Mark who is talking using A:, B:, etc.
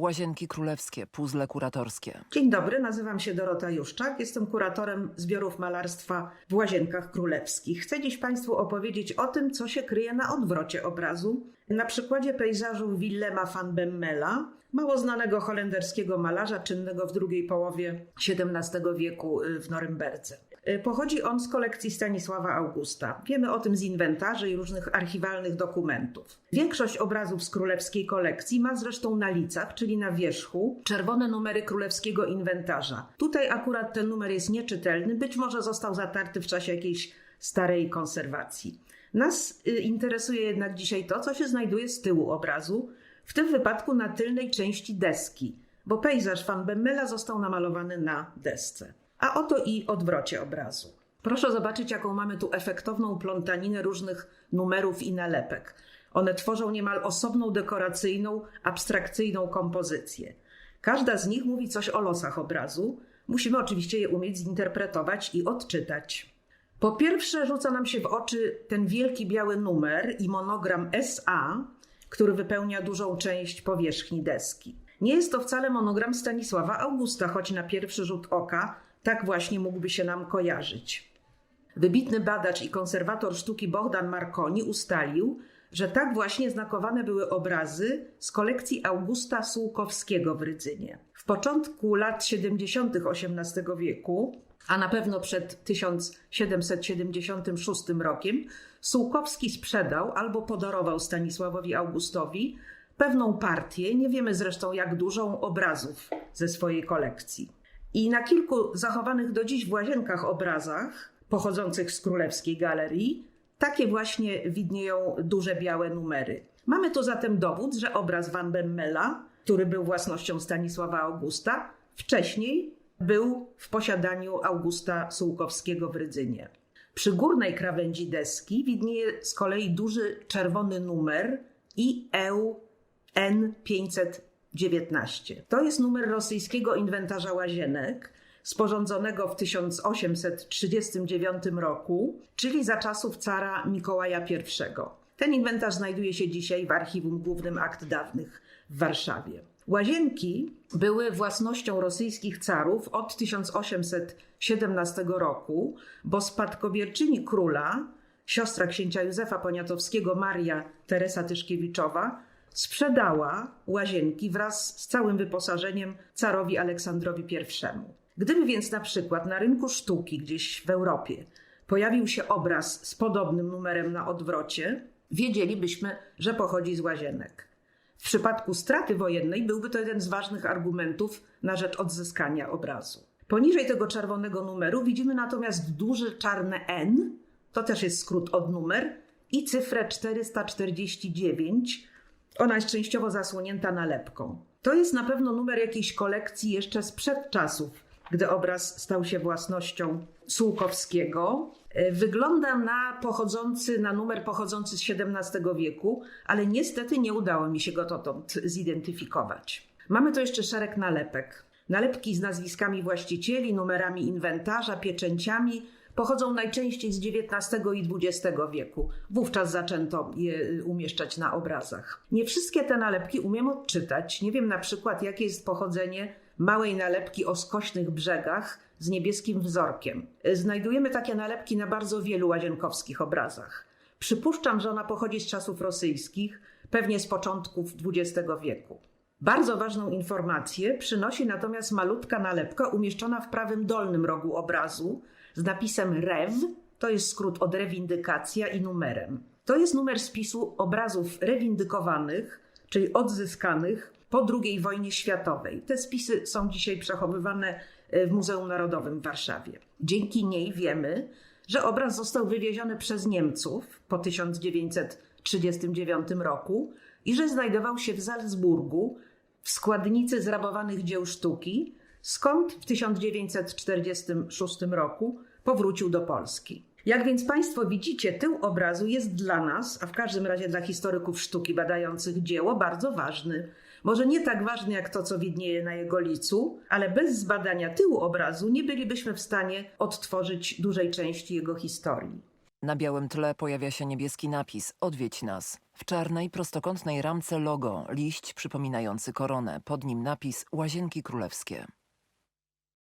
A: Łazienki królewskie, puzzle kuratorskie.
B: Dzień dobry, nazywam się Dorota Juszczak, jestem kuratorem zbiorów malarstwa w Łazienkach Królewskich. Chcę dziś Państwu opowiedzieć o tym, co się kryje na odwrocie obrazu, na przykładzie pejzażu Willema van Bemmela, mało znanego holenderskiego malarza czynnego w drugiej połowie XVII wieku y, w Norymberdze. Y, Pochodzi on z kolekcji Stanisława Augusta. Wiemy o tym z inwentarzy i różnych archiwalnych dokumentów. Większość obrazów z królewskiej kolekcji ma zresztą na licach, czyli na wierzchu, czerwone numery królewskiego inwentarza. Tutaj akurat ten numer jest nieczytelny, być może został zatarty w czasie jakiejś starej konserwacji. Nas y, interesuje jednak dzisiaj to, co się znajduje z tyłu obrazu, w tym wypadku na tylnej części deski, bo pejzaż Van Bemmela został namalowany na desce. A oto i odwrocie obrazu. Proszę zobaczyć, jaką mamy tu efektowną plątaninę różnych numerów i nalepek. One tworzą niemal osobną, dekoracyjną, abstrakcyjną kompozycję. Każda z nich mówi coś o losach obrazu. Musimy oczywiście je umieć zinterpretować i odczytać. Po pierwsze, rzuca nam się w oczy ten wielki biały numer i monogram SA, który wypełnia dużą część powierzchni deski. Nie jest to wcale monogram Stanisława Augusta, choć na pierwszy rzut oka tak właśnie mógłby się nam kojarzyć. Wybitny badacz i konserwator sztuki Bogdan Marconi ustalił, że tak właśnie znakowane były obrazy z kolekcji Augusta Sułkowskiego w Rydzynie. W początku lat 70. XVIII wieku, a na pewno przed 1776 rokiem, Sułkowski sprzedał albo podarował Stanisławowi Augustowi pewną partię, nie wiemy zresztą jak dużą, obrazów ze swojej kolekcji. I na kilku zachowanych do dziś w łazienkach obrazach, pochodzących z królewskiej galerii, takie właśnie widnieją duże białe numery. Mamy tu zatem dowód, że obraz Van Bemmela, który był własnością Stanisława Augusta, wcześniej był w posiadaniu Augusta Sułkowskiego w Rydzynie. Przy górnej krawędzi deski widnieje z kolei duży czerwony numer IEU N519. To jest numer rosyjskiego inwentarza łazienek, sporządzonego w 1839 roku, czyli za czasów cara Mikołaja I. Ten inwentarz znajduje się dzisiaj w Archiwum Głównym Akt Dawnych w Warszawie. Łazienki były własnością rosyjskich carów od 1817 roku, bo spadkobierczyni króla, siostra księcia Józefa Poniatowskiego Maria Teresa Tyszkiewiczowa, sprzedała łazienki wraz z całym wyposażeniem carowi Aleksandrowi I. Gdyby więc na przykład na rynku sztuki gdzieś w Europie pojawił się obraz z podobnym numerem na odwrocie, wiedzielibyśmy, że pochodzi z łazienek. W przypadku straty wojennej byłby to jeden z ważnych argumentów na rzecz odzyskania obrazu. Poniżej tego czerwonego numeru widzimy natomiast duży czarne N, to też jest skrót od numer, i cyfrę 449. Ona jest częściowo zasłonięta nalepką. To jest na pewno numer jakiejś kolekcji jeszcze sprzed czasów, gdy obraz stał się własnością Sułkowskiego. E, Wygląda na pochodzący, na numer pochodzący z XVII wieku, ale niestety nie udało mi się go dotąd zidentyfikować. Mamy tu jeszcze szereg nalepek. Nalepki z nazwiskami właścicieli, numerami inwentarza, pieczęciami pochodzą najczęściej z XIX i XX wieku. Wówczas zaczęto je umieszczać na obrazach. Nie wszystkie te nalepki umiem odczytać. Nie wiem na przykład, jakie jest pochodzenie małej nalepki o skośnych brzegach z niebieskim wzorkiem. Znajdujemy takie nalepki na bardzo wielu łazienkowskich obrazach. Przypuszczam, że ona pochodzi z czasów rosyjskich, pewnie z początków XX wieku. Bardzo ważną informację przynosi natomiast malutka nalepka umieszczona w prawym dolnym rogu obrazu z napisem REW, to jest skrót od rewindykacja i numerem. To jest numer spisu obrazów rewindykowanych, czyli odzyskanych po II wojnie światowej. Te spisy są dzisiaj przechowywane e, w Muzeum Narodowym w Warszawie. Dzięki niej wiemy, że obraz został wywieziony przez Niemców po 1939 roku i że znajdował się w Salzburgu w składnicy zrabowanych dzieł sztuki, skąd w 1946 roku powrócił do Polski. Jak więc Państwo widzicie, tył obrazu jest dla nas, a w każdym razie dla historyków sztuki badających dzieło, bardzo ważny. Może nie tak ważny jak to, co widnieje na jego licu, ale bez zbadania tyłu obrazu nie bylibyśmy w stanie odtworzyć dużej części jego historii.
A: Na białym tle pojawia się niebieski napis Odwiedź nas. W czarnej, prostokątnej ramce logo, liść przypominający koronę, pod nim napis Łazienki Królewskie.